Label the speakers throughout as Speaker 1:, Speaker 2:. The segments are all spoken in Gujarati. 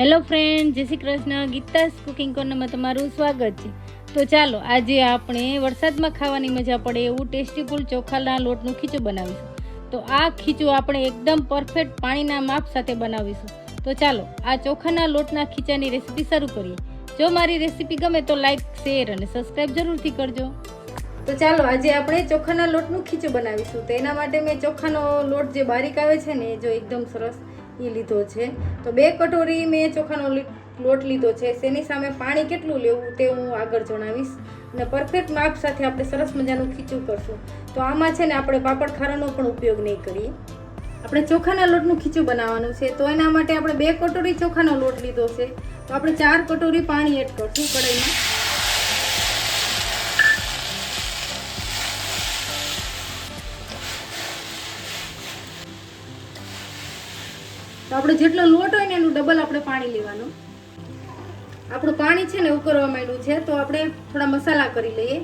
Speaker 1: હેલો ફ્રેન્ડ, જય શ્રી કૃષ્ણ. ગીતાસ કુકિંગ કોર્નરમાં તમારું સ્વાગત છે. તો ચાલો, આજે આપણે વરસાદમાં ખાવાની મજા પડે એવું ટેસ્ટીફુલ ચોખાના લોટનું ખીચું બનાવીશું. તો આ ખીચું આપણે એકદમ પરફેક્ટ પાણીના માપ સાથે બનાવીશું. તો ચાલો, આ ચોખાના લોટના ખીચાની રેસીપી શરૂ કરીએ. જો મારી રેસીપી ગમે તો લાઈક, શેર અને સબસ્ક્રાઈબ જરૂરથી કરજો. તો ચાલો, આજે આપણે ચોખાના લોટનું ખીચું બનાવીશું. તો એના માટે મેં ચોખાનો લોટ જે બારીક આવે છે ને જો એકદમ સરસ એ લીધો છે. તો બે કટોરી મેં ચોખાનો લોટ લીધો છે. તેની સામે પાણી કેટલું લેવું તે હું આગળ જણાવીશ. અને પરફેક્ટ માપ સાથે આપણે સરસ મજાનું ખીચું કરશું. તો આમાં છે ને આપણે પાપડ ખારાનો પણ ઉપયોગ નહીં કરીએ. આપણે ચોખાના લોટનું ખીચું બનાવવાનું છે. તો એના માટે આપણે બે કટોરી ચોખાનો લોટ લીધો છે. તો આપણે ચાર કટોરી પાણી એડ કરશું કઢાઈમાં. તો આપણે જેટલો લોટ હોય ને એનું ડબલ આપણે પાણી લેવાનું. આપણું પાણી છે ને ઉકળવા માંડ્યું છે, તો આપણે થોડા મસાલા કરી લઈએ.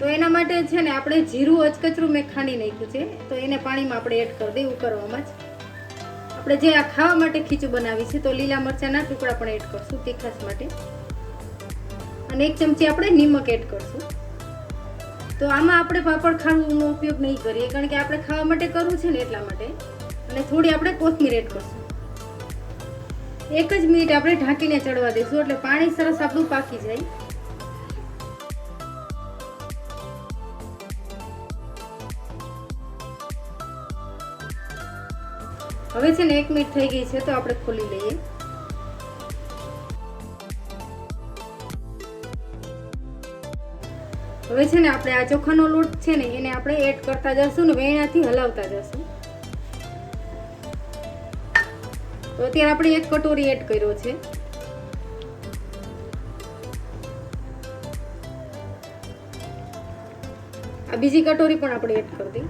Speaker 1: તો એના માટે છે ને આપણે જીરું અચકચરું મેં ખાંડી નાખ્યું છે, તો એને પાણીમાં આપણે એડ કરી દઈએ ઉકળવામાં જ. આપણે જે આ ખાવા માટે ખીચું બનાવી છે, તો લીલા મરચાંના ટુકડા પણ એડ કરશું તીખાસ માટે. અને એક ચમચી આપણે નિમક એડ કરશું. તો આમાં આપણે પાપડ ખાંડનો ઉપયોગ નહીં કરીએ, કારણ કે આપણે ખાવા માટે કરવું છે ને એટલા માટે. અને થોડી આપણે કોથમીર એડ કરશું. એક જ મિનિટ આપણે ઢાંકીને ચડવા દઈશું, એટલે પાણી સરસ આપણું પાકી જાય. હવે છે ને એક મિનિટ થઈ ગઈ છે, તો આપણે ખોલી લઈએ. હવે છે ને આપણે આ ચોખાનો લોટ છે ને, એને આપણે એડ કરતા જશું ને, વેણાથી હલાવતા જશું. તો અત્યારે આપણે એક કટોરી એડ કર્યો છે. આ બીજી કટોરી પણ આપણે એડ કરી દઈ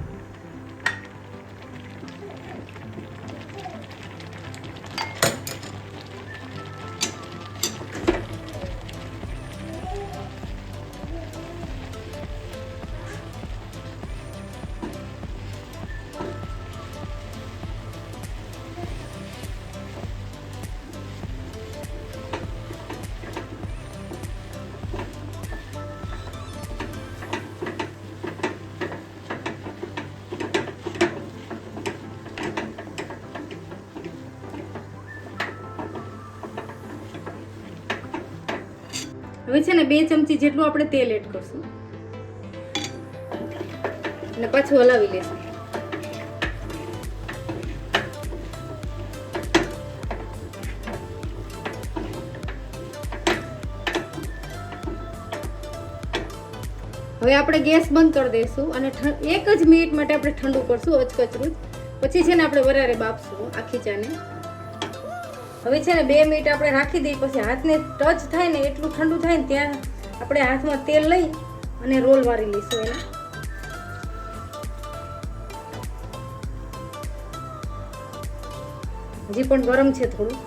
Speaker 1: હવે છે ને બે ચમચી જેટલું આપણે તેલ એડ કરશું. અને પાછું હલાવી લેશું હવે આપણે ગેસ બંધ કરી દઈશું અને એક જ મિનિટ માટે આપણે ઠંડુ કરશું અચકચરું પછી છે ને આપણે વરારે બાફશું આ ખીચાને હવે છે ને બે મિનિટ આપણે રાખી દઈએ, પછી હાથને ટચ થાય ને એટલું ઠંડુ થાય ને ત્યાં આપણે હાથમાં તેલ લઈ અને રોલ વાળી લઈશું એને. હજી પણ ગરમ છે થોડું.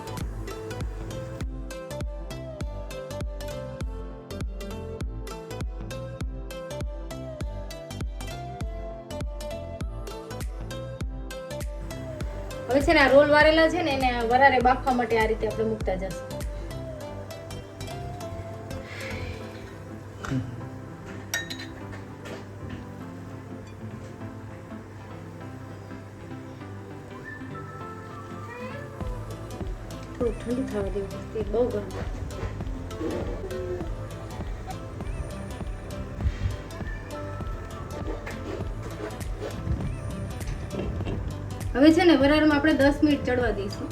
Speaker 1: હવે છે ને આ રોલ વારેલા છે ને એને વરારે બાફવા માટે આ રીતે આપણે મૂકતા જશું. થોડું ઠંડુ થવા દેવું બહુ ગરમ હવે છે ને વરાળમાં આપણે દસ મિનિટ ચડવા દઈશું.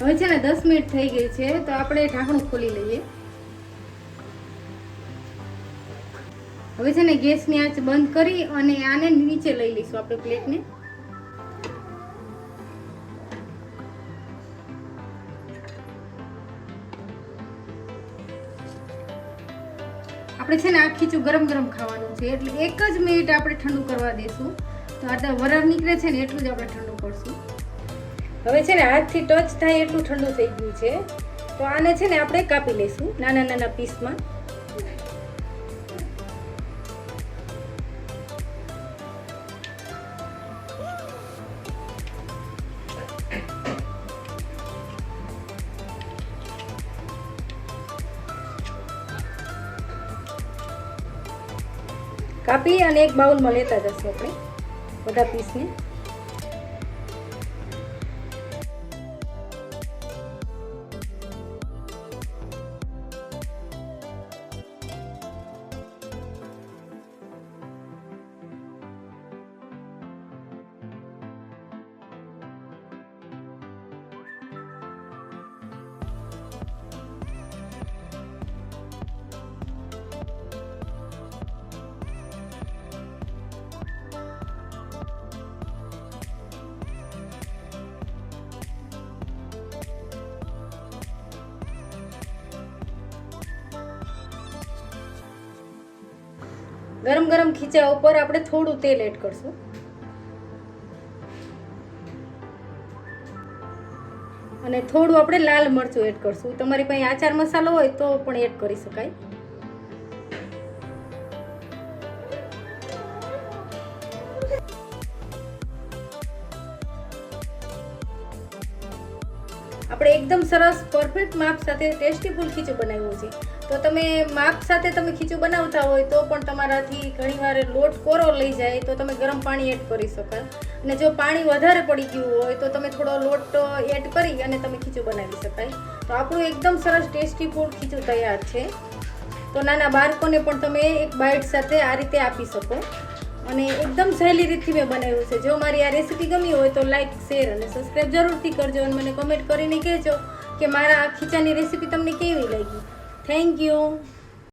Speaker 1: હવે છે ને દસ મિનિટ થઈ ગઈ છે, તો આપણે ઢાંકણું ખોલી લઈએ. હવે છે ને ગેસની આંચ બંધ કરી અને આને નીચે લઈ લઈશું આપણે પ્લેટને. આપણે છે ને આ ખીચું ગરમ ગરમ ખાવાનું છે, એટલે એક જ મિનિટ આપણે ઠંડુ કરવા દઈશું તો આટલા વરાળ નીકળે છે ને એટલું જ આપણે ઠંડુ કરશું. હવે છે ને હાથથી ટચ થાય એટલું ઠંડુ થઈ ગયું છે. તો આને છે ને આપણે કાપી લઈશું નાના નાના પીસમાં. કાપી અને એક બાઉલમાં લેતા જશું આપણે. બધા પીસને ગરમ ગરમ ખીચા ઉપર આપણે થોડું તેલ એડ કરશું. અને થોડું આપણે લાલ મરચું એડ કરશું. તમારી પાસે આચાર મસાલો હોય તો પણ એડ કરી શકાય. આપણે એકદમ સરસ પરફેક્ટ માપ સાથે ટેસ્ટીફુલ ખીચું બનાવ્યું છે. તો તમે માપ સાથે તમે ખીચું બનાવતા હોય તો પણ તમારાથી ઘણીવાર લોટ કોરો લઈ જાય તો તમે ગરમ પાણી એડ કરી શકાય. અને જો પાણી વધારે પડી ગયું હોય તો તમે થોડો લોટ એડ કરી અને તમે ખીચું બનાવી શકાય. તો આપણું એકદમ સરસ ટેસ્ટી ફૂડ ખીચું તૈયાર છે. તો નાના બાળકોને પણ તમે એક બાઇટ સાથે આ રીતે આપી શકો. અને એકદમ સહેલી રીતથી મેં બનાવ્યું છે. જો મારી આ રેસીપી ગમી હોય તો લાઈક, શેર અને સબસ્ક્રાઈબ જરૂરથી કરજો અને મને કમેન્ટ કરીને કહેજો કે મારા આ ખીચાની રેસીપી તમને કેવી લાગી. Thank you.